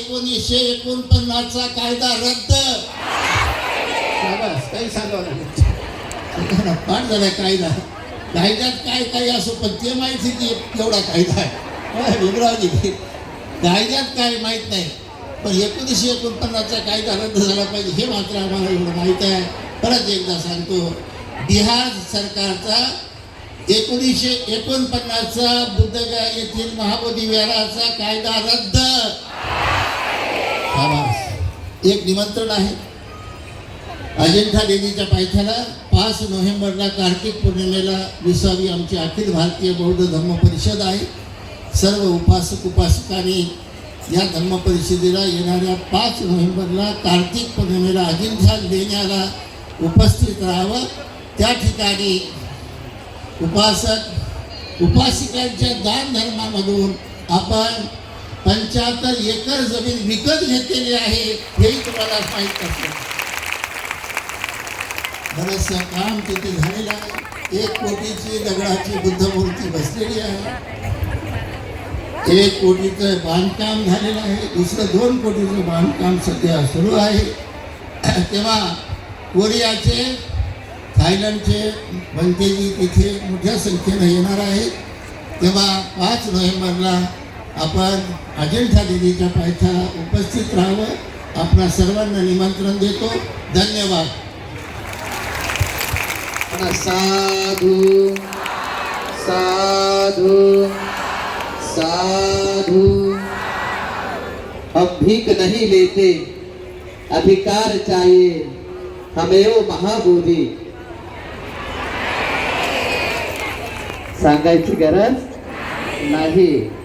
एकोणीसशे एकोणपन्नासचा कायदा रद्द. काही सांगावं लागेल? पाठ झाला कायदा. कायद्यात काय काय असो पण ते माहिती की एवढा कायदा आहे. विग्रहाजी कायद्यात काय माहीत नाही पण एकोणीसशे एकोणपन्नासचा कायदा रद्द झाला पाहिजे हे मात्र आम्हाला एवढं माहीत आहे. परत एकदा सांगतो बिहार सरकारचा एकोणीसशे एकोणपन्नासचा बुद्धगया येथील महाबोधी विहाराचा कायदा रद्द. एक निमंत्रण आहे. अजिंठा देवीच्या पायथ्याला पाच नोव्हेंबरला कार्तिक पौर्णिमेला विसावी आमची अखिल भारतीय बौद्ध धर्म परिषद आहे. सर्व उपासक उपासकांनी या धर्म परिषदेला येणाऱ्या पाच नोव्हेंबरला कार्तिक पौर्णिमेला अजिंठा लेण्याला उपस्थित राहावं. त्या ठिकाणी उपासक उपासिकांच्या दान धर्मामधून आपण पंच्याहत्तर एकर जमीन विकत घेतलेली आहे हेही तुम्हाला माहीत असतं बरंचसं काम तिथे झालेलं आहे. एक कोटीची दगडाची बुद्ध मूर्ती बसलेली आहे. एक कोटीचं बांधकाम झालेलं आहे. दुसरं दोन कोटीचं बांधकाम सध्या सुरू आहे. तेव्हा कोरियाचे थायलंडचे बनतेजी तिथे मोठ्या संख्येनं येणार आहेत तेव्हा पाच नोव्हेंबरला आपण अजिंठा देवीच्या पायथ्याला उपस्थित राहावं. आपणा सर्वांना निमंत्रण देतो. धन्यवाद. साधू साधू साधू. हम भीख नहीं लेते, अधिकार चाहिए, हमें ओ महाबोधी. सांगायची गरज नाही.